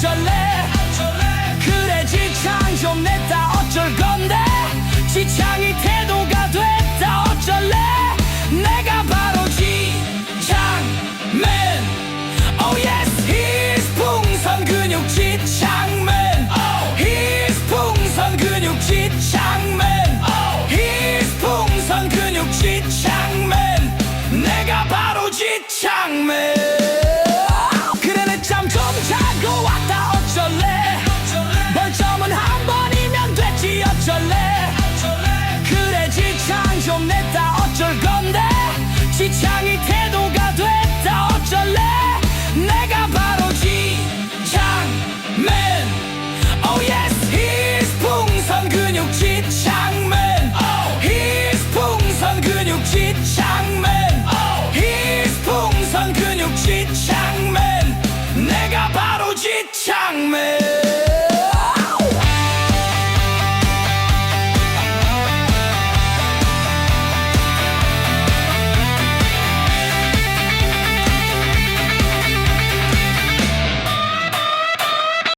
어쩔래? 그래 지창 좀 냈다. 어쩔 건데? 지창이 태도가 됐다. 어쩔래? 내가 바로 지창맨. Oh yes he's 풍선 근육 지창맨. Oh. he's 풍선 근육 지창맨. Oh. he's 풍선 근육 지창맨. 내가 바로 지창맨. 어쩔래? 그래 지창 좀 냈다. 어쩔 건데? 지창이 태도가 됐다. 어쩔래? 내가 바로 지창맨. Oh yes he's 풍선 근육 지창맨. Oh. he's 풍선 근육 지창맨. Oh. he's 풍선 근육 지창맨. 내가 바로 지창맨.